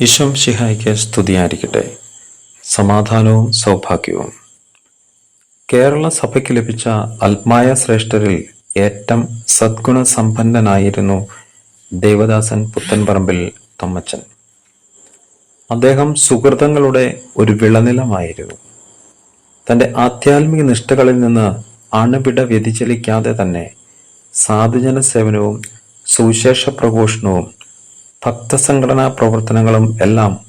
ഈശോം ശിഹായിക്ക് സ്തുതിയായിരിക്കട്ടെ. സമാധാനവും സൗഭാഗ്യവും. കേരള സഭയ്ക്ക് ലഭിച്ച ആത്മായ ശ്രേഷ്ഠരിൽ ഏറ്റവും സദ്ഗുണസമ്പന്നനായിരുന്നു ദേവദാസൻ പുത്തൻപറമ്പിൽ തമ്മച്ചൻ. അദ്ദേഹം സുഹൃതങ്ങളുടെ ഒരു വിളനിലമായിരുന്നു. തന്റെ ആധ്യാത്മിക നിഷ്ഠകളിൽ നിന്ന് അണുവിട വ്യതിചലിക്കാതെ തന്നെ സാധുജന സേവനവും സുവിശേഷ പ്രഘോഷണവും ഭക്തസംഘടനാ പ്രവർത്തനങ്ങളും എല്ലാം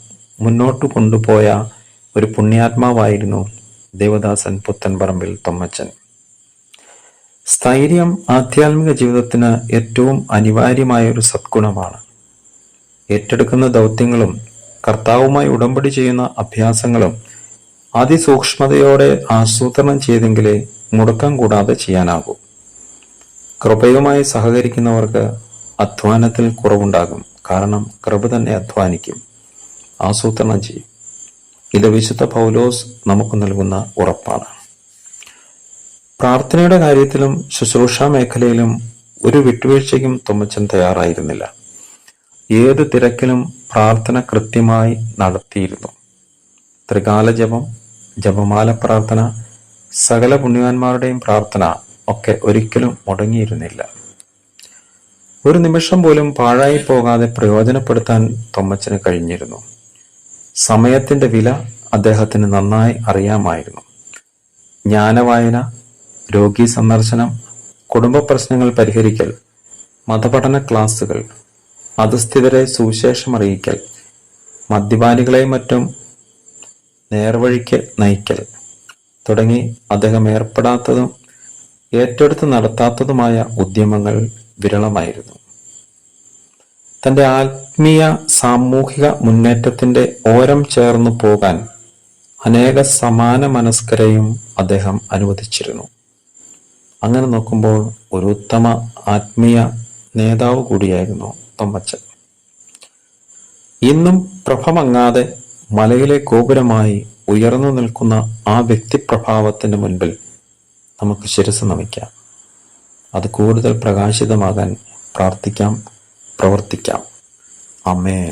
മുന്നോട്ട് കൊണ്ടുപോയ ഒരു പുണ്യാത്മാവായിരുന്നു ദേവദാസൻ പുത്തൻപറമ്പിൽ തൊമ്മച്ചൻ. സ്ഥൈര്യം ആധ്യാത്മിക ജീവിതത്തിന് ഏറ്റവും അനിവാര്യമായ ഒരു സദ്ഗുണമാണ്. ഏറ്റെടുക്കുന്ന ദൗത്യങ്ങളും കർത്താവുമായി ഉടമ്പടി ചെയ്യുന്ന അഭ്യാസങ്ങളും അതിസൂക്ഷ്മതയോടെ ആസൂത്രണം ചെയ്തെങ്കിലേ മുടക്കം കൂടാതെ ചെയ്യാനാകൂ. കൃപയുമായി സഹകരിക്കുന്നവർക്ക് അധ്വാനത്തിൽ കുറവുണ്ടാകും. കാരണം കൃപ തന്നെ അധ്വാനിക്കും. ആസൂത്രണം ചെയ്യും. ഇത് വിശുദ്ധ പൗലോസ് നമുക്ക് നൽകുന്ന ഉറപ്പാണ്. പ്രാർത്ഥനയുടെ കാര്യത്തിലും ശുശ്രൂഷ മേഖലയിലും ഒരു വിട്ടുവീഴ്ചയ്ക്കും തുമ്മച്ചൻ തയ്യാറായിരുന്നില്ല. ഏത് തിരക്കിലും പ്രാർത്ഥന കൃത്യമായി നടത്തിയിരുന്നു. ത്രികാല ജപം ജപമാല പ്രാർത്ഥന സകല പുണ്യവാന്മാരുടെയും പ്രാർത്ഥന ഒക്കെ ഒരിക്കലും മുടങ്ങിയിരുന്നില്ല. ഒരു നിമിഷം പോലും പാഴായി പോകാതെ പ്രയോജനപ്പെടുത്താൻ തൊമ്മച്ചന് കഴിഞ്ഞിരുന്നു. സമയത്തിന്റെ വില അദ്ദേഹത്തിന് നന്നായി അറിയാമായിരുന്നു. ജ്ഞാനവായന രോഗി സന്ദർശനം കുടുംബ പ്രശ്നങ്ങൾ പരിഹരിക്കൽ മതപഠന ക്ലാസുകൾ അധസ്ഥിതരെ സുവിശേഷം അറിയിക്കൽ മദ്യപാനികളെ മറ്റും നേർവഴിക്ക് നയിക്കൽ തുടങ്ങി അദ്ദേഹം ഏർപ്പെടാത്തതും ഏറ്റെടുത്ത് നടത്താത്തതുമായ ഉദ്യമങ്ങൾ വിരളമായിരുന്നു. തന്റെ ആത്മീയ സാമൂഹിക മുന്നേറ്റത്തിന്റെ ഓരം ചേർന്നു പോകാൻ അനേക സമാന മനസ്കരെയും അദ്ദേഹം അനുവദിച്ചിരുന്നു. അങ്ങനെ നോക്കുമ്പോൾ ഒരു ഉത്തമ ആത്മീയ നേതാവ് കൂടിയായിരുന്നു തൊമ്മച്ചൻ. ഇന്നും പ്രഭമങ്ങാതെ മലയിലെ ഗോപുരമായി ഉയർന്നു നിൽക്കുന്ന ആ വ്യക്തിപ്രഭാവത്തിന് മുൻപിൽ നമുക്ക് ശിരസ് നമിക്കാം. അത് കൂടുതൽ പ്രകാശിതമാകാൻ പ്രാർത്ഥിക്കാം പ്രവർത്തിക്കാം. അമേൻ